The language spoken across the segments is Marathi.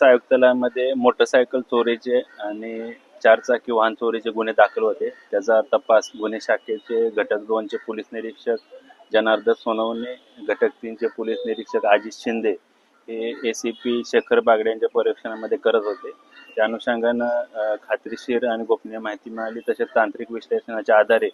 पोलीस आयुक्तालयामध्ये मोटरसायकल चोरीचे आणि चारचाकी वाहन चोरीचे गुन्हे दाखल होते. त्याचा तपास गुन्हे शाखेचे घटक दोनचे पोलीस निरीक्षक जनार्दन सोनवणे घटक तीनचे पोलीस निरीक्षक अजित शिंदे हे A C P Shekhar Bagde यांच्या परीक्षणामध्ये करत होते. त्या अनुषंगानं खात्रीशीर आणि गोपनीय माहिती मिळाली. तसेच तांत्रिक विश्लेषणाच्या आधारे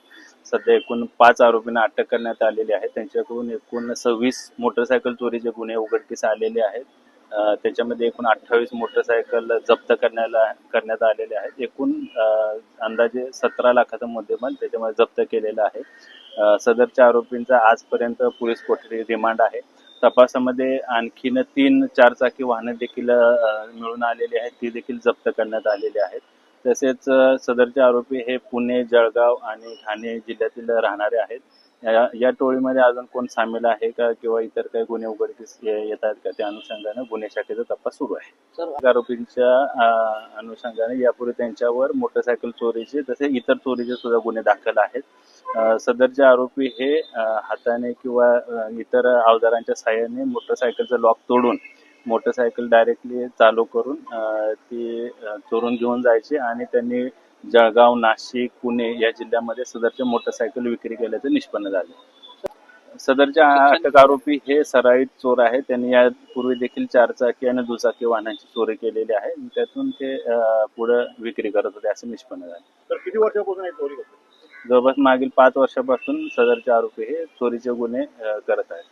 सध्या एकूण पाच आरोपींना अटक करण्यात आलेली आहे. त्यांच्याकडून एकूण सव्वीस मोटरसायकल चोरीचे गुन्हे उघडकीस आलेले आहेत. त्याच्यामध्ये एकूण अठ्ठावीस मोटरसायकल जप्त करण्याला करण्यात आलेले आहेत. एकूण अंदाजे सतरा लाखाचा मुद्देमाल त्याच्यामध्ये जप्त केलेला आहे. सदरच्या आरोपींचा आजपर्यंत पोलीस कोठडी रिमांड आहे. तपासामध्ये आणखीन तीन चारचाकी वाहनं देखील मिळून आलेली आहेत. ती देखील जप्त करण्यात आलेली आहेत. तसेच सदरचे आरोपी हे पुणे जळगाव आणि ठाणे जिल्ह्यातील राहणारे आहेत. या या टोळीमध्ये अजून कोण सामील आहे का किंवा इतर काही गुन्हे उघडकीस येत आहेत का त्या अनुषंगाने गुन्हे शाखेचा तपास सुरू आहे. आरोपींच्या अनुषंगाने यापूर्वी त्यांच्यावर मोटरसायकल चोरीचे तसे इतर चोरीचे सुद्धा गुन्हे दाखल आहेत. सदरचे आरोपी हे हाताने किंवा इतर अवजारांच्या सहाय्याने मोटरसायकलचं लॉक तोडून मोटरसायकल डायरेक्टली चालू करून ती चोरून घेऊन जायचे आणि त्यांनी जळगाव नाशिक पुणे या जिल्ह्यामध्ये सदरचे मोटरसायकल विक्री केल्याचे निष्पन्न झाले. सदरचे अटक आरोपी हे सराईत चोर आहेत. त्यांनी यापूर्वी देखील चारचाकी आणि दुचाकी वाहनांची चोरी केलेली आहे. त्यातून ते पुढे विक्री करत होते असे निष्पन्न झाले. तर किती वर्षापासून हे चोरी होते? जवळपास मागील पाच वर्षापासून सदरचे आरोपी हे चोरीचे गुन्हे करत आहेत.